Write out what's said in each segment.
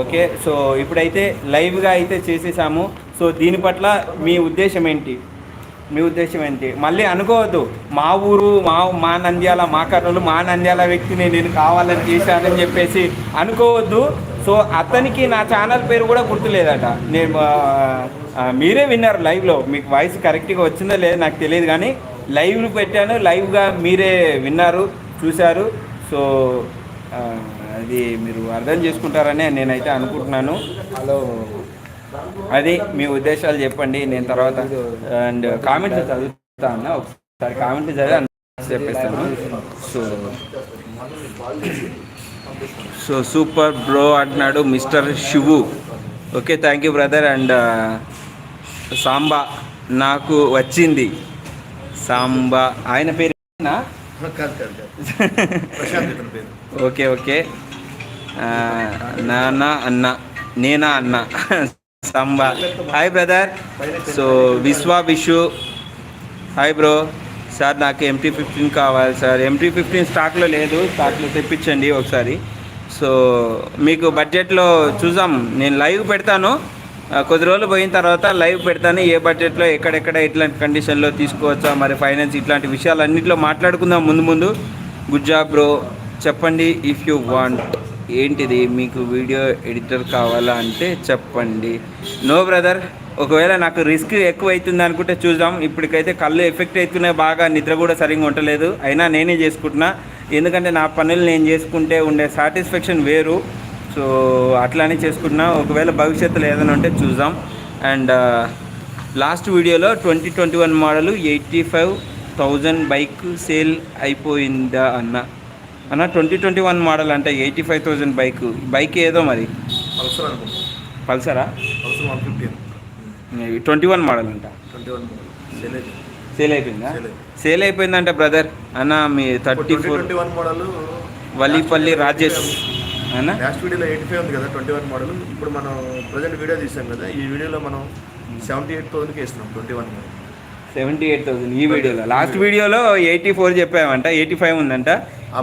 Okay? So ఇప్పుడైతే లైవ్గా అయితే చేసేసాము. సో దీని పట్ల మీ ఉద్దేశం ఏంటి? మీ ఉద్దేశం ఏంటి? మళ్ళీ అనుకోవద్దు. మా ఊరు మా మా నంద్యాల మా కర్నూలు మా నంద్యాల వ్యక్తిని నేను కావాలని చేశానని చెప్పేసి అనుకోవద్దు. సో అతనికి నా ఛానల్ పేరు కూడా గుర్తులేదట. నేను మీరే విన్నారు లైవ్లో. మీకు వాయిస్ కరెక్ట్గా వచ్చిందో లేదో నాకు తెలియదు కానీ లైవ్ పెట్టాను. లైవ్గా మీరే విన్నారు చూశారు. సో అది మీరు అర్థం చేసుకుంటారని నేనైతే అనుకుంటున్నాను. హలో. అది మీ ఉద్దేశాలు చెప్పండి. నేను తర్వాత అండ్ కామెంట్ చదువుతా అన్న. ఒకసారి కామెంట్ చదివి చెప్పేస్తాను. సో సో సూపర్ బ్రో అంటున్నాడు mister Shivu. Okay thank you brother. And Samba నాకు వచ్చింది. సాంబా ఆయన పేరు. Okay okay. నానా అన్న నేనా అన్న Samba. Hi brother so Vishwa Vishu. Hi bro sir నాకు ఎంటీ ఫిఫ్టీన్ కావాలి సార్. ఎంటీ ఫిఫ్టీన్ స్టాక్లో లేదు స్టాక్లో తెప్పించండి ఒకసారి. సో మీకు బడ్జెట్లో చూద్దాం. నేను లైవ్ పెడతాను. కొద్ది రోజులు పోయిన తర్వాత లైవ్ పెడతాను. ఏ బడ్జెట్లో ఎక్కడెక్కడ ఇట్లాంటి కండిషన్లో తీసుకోవచ్చా మరి ఫైనాన్స్ ఇట్లాంటి విషయాలు అన్నింటిలో మాట్లాడుకుందాం ముందు ముందు. గుడ్ జాబ్ బ్రో చెప్పండి ఇఫ్ యూ వాంట్ ఏంటిది? మీకు వీడియో ఎడిటర్ కావాలా అంటే చెప్పండి. నో బ్రదర్ ఒకవేళ నాకు రిస్క్ ఎక్కువ అవుతుంది అనుకుంటే చూద్దాం. ఇప్పటికైతే కళ్ళు ఎఫెక్ట్ అవుతున్నాయి బాగా నిద్ర కూడా సరిగ్గా ఉండలేదు. అయినా నేనే చేసుకుంటున్నా. ఎందుకంటే నా పనులు నేను చేసుకుంటే ఉండే సాటిస్ఫాక్షన్ వేరు. సో అట్లానే చేసుకుంటున్నా. ఒకవేళ భవిష్యత్తులో ఏదైనా ఉంటే చూద్దాం. అండ్ లాస్ట్ వీడియోలో twenty twenty one model eighty five thousand bike sale అయిపోయిందా అన్న. అన్న ట్వంటీ ట్వంటీ వన్ మోడల్ అంటే eighty five thousand bike bike ఏదో మరి? పల్సర్ అనుకుంటా పల్సరా Pulsar one twenty one model అంట. ట్వంటీ వన్ సేల్ సేల్ అయిపోయిందా. సేల్ అయిపోయిందంట బ్రదర్ అన్న మీ thirty four one model Vallipalli Rajesh. అన్న? లాస్ట్ వీడియోలో ఎయిటీ ఫైవ్ ఉంది కదా ట్వంటీ వన్ మోడల్ ఇప్పుడు మనం ప్రజెంట్ వీడియో తీసాం కదా ఈ వీడియోలో మనం సెవెంటీ ఎయిట్ థౌసండ్కి ఇస్తున్నాం twenty one seventy eight thousand ఈ వీడియోలో లాస్ట్ వీడియోలో ఎయిటీ ఫోర్ చెప్పామంట ఎయిటీ ఫైవ్ ఉందంట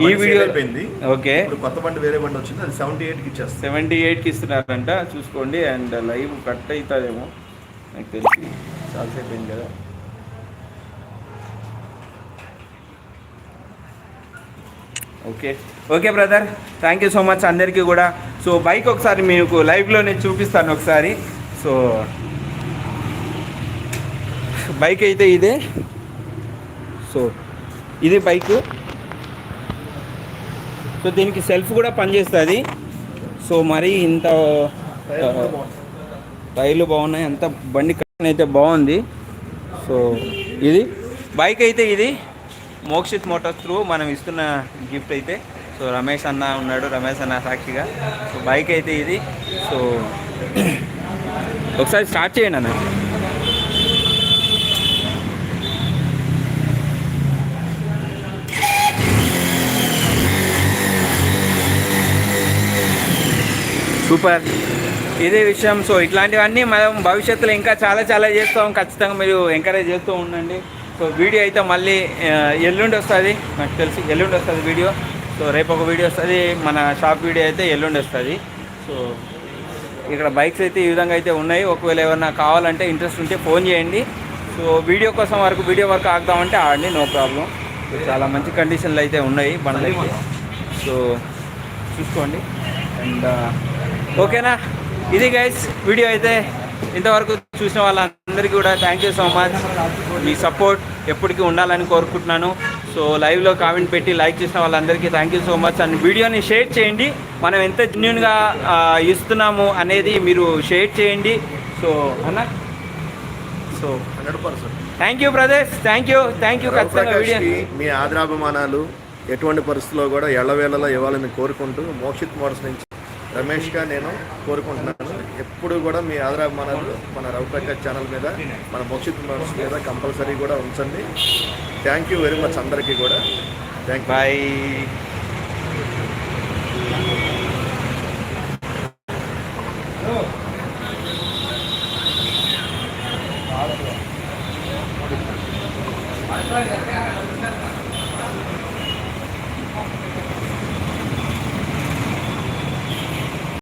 ఈ వీడియో అయిపోయింది. ఓకే. కొత్త బండి వేరే బండి వచ్చింది అది సెవెంటీ ఎయిట్కి ఇచ్చేస్తాం. సెవెంటీ ఎయిట్కి ఇస్తున్నారంట చూసుకోండి. అండ్ లైవ్ కట్ అవుతుందేమో నాకు తెలిసి. చాలాసేపు అయింది కదా. Okay. Okay brother. Thank you so much అందరికీ కూడా. సో బైక్ ఒకసారి మీకు లైవ్లో నేను చూపిస్తాను ఒకసారి. సో బైక్ అయితే ఇదే. సో ఇది బైక్. సో దీనికి సెల్ఫ్ కూడా పనిచేస్తుంది. సో మరి ఇంత టైర్లు బాగున్నాయి. అంత బండి అయితే బాగుంది. సో ఇది బైక్ అయితే ఇది. మోక్షిత్ మోటార్స్ త్రూ మనం ఇస్తున్న గిఫ్ట్ అయితే. సో రమేష్ అన్న ఉన్నాడు. రమేష్ అన్న సాక్షిగా. సో బైక్ అయితే ఇది. సో ఒకసారి స్టార్ట్ చేయండి అన్న. సూపర్. ఇదే విషయం. సో ఇట్లాంటివన్నీ మనం భవిష్యత్తులో ఇంకా చాలా చాలా చేస్తాం. ఖచ్చితంగా మీరు ఎంకరేజ్ చేస్తూ ఉండండి. సో వీడియో అయితే మళ్ళీ ఎల్లుండి వస్తుంది. నాకు తెలిసి ఎల్లుండి వస్తుంది వీడియో. సో రేపు ఒక వీడియో వస్తుంది. మన షాప్ వీడియో అయితే ఎల్లుండి వస్తుంది. సో ఇక్కడ బైక్స్ అయితే ఈ విధంగా అయితే ఉన్నాయి. ఒకవేళ ఏమన్నా కావాలంటే ఇంట్రెస్ట్ ఉంటే ఫోన్ చేయండి. సో వీడియో కోసం వరకు వీడియో వరకు ఆగుదామంటే ఆడండి నో ప్రాబ్లం. చాలా మంచి కండిషన్లు అయితే ఉన్నాయి బండ్లు సో చూసుకోండి. అండ్ ఓకేనా? ఇది గైస్ వీడియో అయితే ఇంతవరకు చూసిన వాళ్ళందరికీ కూడా థ్యాంక్ యూ సో మచ్ మీ సపోర్ట్ ఎప్పటికీ ఉండాలని కోరుకుంటున్నాను. సో లైవ్లో కామెంట్ పెట్టి లైక్ చేసిన వాళ్ళందరికీ thank you so much and వీడియోని షేర్ చేయండి. మనం ఎంత జెన్యున్గా ఇస్తున్నాము అనేది మీరు షేర్ చేయండి. సో అన్న? So hundred percent thank you brothers thank you thank you ఖచ్చితంగా వీడియో మీ ఆదరాభిమానాలు ఎటువంటి పరిస్థితుల్లో కూడా ఎళ్ళవేళలా ఇవ్వాలని కోరుకుంటూ మోక్షిత్ మోడల్స్ నుంచి రమేష్గా నేను కోరుకుంటున్నాను. ఎప్పుడు కూడా మీ ఆదరాభిమానాలు మన రవికట్ట ఛానల్ మీద మన మోక్షిత్ మనసు మీద కంపల్సరీ కూడా ఉంచండి. థ్యాంక్ యూ వెరీ మచ్ అందరికీ కూడా. Thank bye